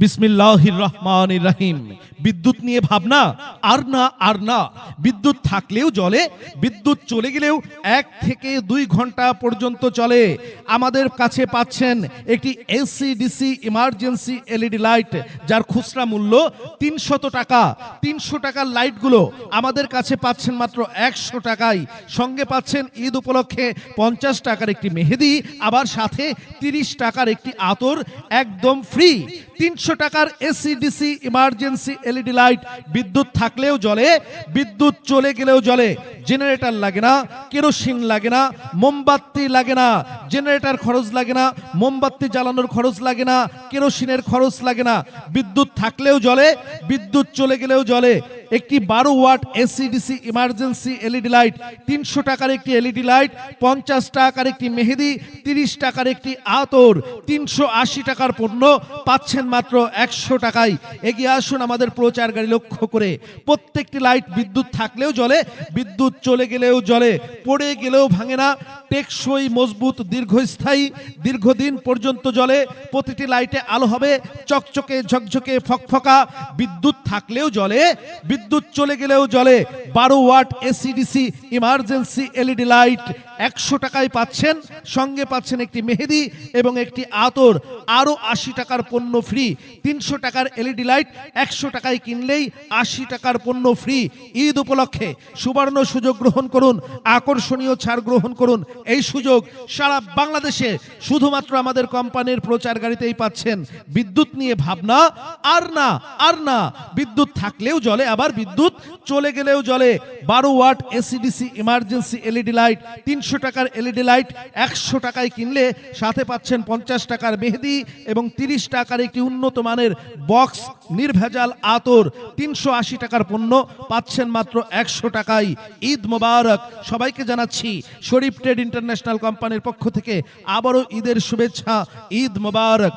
বিসমিল্লাহির রহমান রাহিম। বিদ্যুৎ নিয়ে ভাবনা আর না আর না। বিদ্যুৎ থাকলেও চলে বিদ্যুৎ চলে গেলেও এক থেকে দুই ঘণ্টা পর্যন্ত চলে। আমাদের কাছে পাচ্ছেন একটি AC DC emergency LED light, যার খুচরা মূল্য তিনশত টাকা। তিনশো টাকার লাইটগুলো আমাদের কাছে পাচ্ছেন মাত্র একশো টাকায়। সঙ্গে পাচ্ছেন ঈদ উপলক্ষে পঞ্চাশ টাকার একটি মেহেদি, আবার সাথে তিরিশ টাকার একটি আতর, একদম ফ্রি। তিনশো টাকার AC DC emergency LED light বিদ্যুৎ থাকলেও জলে বিদ্যুৎ চলে গেলেও জলে জেনারেটার লাগে না কেরোসিন লাগে না, মোমবাতি লাগে না জেনারেটর খরচ লাগে না, মোমবাতি জ্বালানোর খরচ লাগে না কেরোসিনের খরচ লাগে না, বিদ্যুৎ থাকলেও জলে বিদ্যুৎ চলে গেলেও জ্বলে একটি বারো watt AC DC emergency LED light, তিনশো টাকার একটি এলইডি লাইট, পঞ্চাশ টাকার একটি মেহেদি, তিরিশ টাকার একটি আতর, তিনশো আশি টাকার পণ্য, পাচ্ছেন মাত্র একশো টাকায়। এগিয়ে আসুন আমাদের প্রচার গাড়ি লক্ষ্য করে। প্রত্যেকটি লাইট বিদ্যুৎ থাকলেও জলে বিদ্যুৎ চলে গেলেও জলে পড়ে গেলেও ভাঙে না, টেকসই, মজবুত, দীর্ঘস্থায়ী, দীর্ঘদিন পর্যন্ত জ্বলে, প্রতিটি লাইটে আলো হবে, চকচকে, ঝকঝকে, ফকফকা, বিদ্যুৎ থাকলেও জ্বলে বিদ্যুৎ চলে গেলেও জ্বলে বারো watt AC DC emergency LED light একশো টাকায় পাচ্ছেন, সঙ্গে পাচ্ছেন একটি মেহেদি এবং একটি আতর। আরও আশি টাকার পণ্য ফ্রি তিনশো টাকার এলইডি লাইট একশো টাকায় কিনলেই আশি টাকার পণ্য ফ্রি ঈদ উপলক্ষে সুবর্ণ সুযোগ গ্রহণ করুন, আকর্ষণীয় ছাড় গ্রহণ করুন। এই সুযোগ সারা বাংলাদেশে শুধুমাত্র আমাদের কোম্পানির প্রচার গাড়িতেই পাচ্ছেন। বিদ্যুৎ নিয়ে ভাবনা, আর না আর না, বিদ্যুৎ থাকলেও জলে আবার বিদ্যুৎ চলে গেলেও জ্বলে বারো watt AC DC emergency LED light, তিনশো টাকার এলইডি লাইট, একশো টাকায় কিনলে সাথে পাচ্ছেন পঞ্চাশ টাকার মেহেদি এবং তিরিশ টাকার একটি উন্নত মানের বক্স, নির্ভেজাল আতর, তিনশো আশি টাকার পণ্য, পাচ্ছেন মাত্র একশো টাকায়। ঈদ মোবারক। সবাইকে জানাচ্ছি, শরীফ ট্রেড ইন্টারন্যাশনাল কোম্পানির পক্ষ থেকে আবারও ঈদের শুভেচ্ছা। ঈদ মোবারক।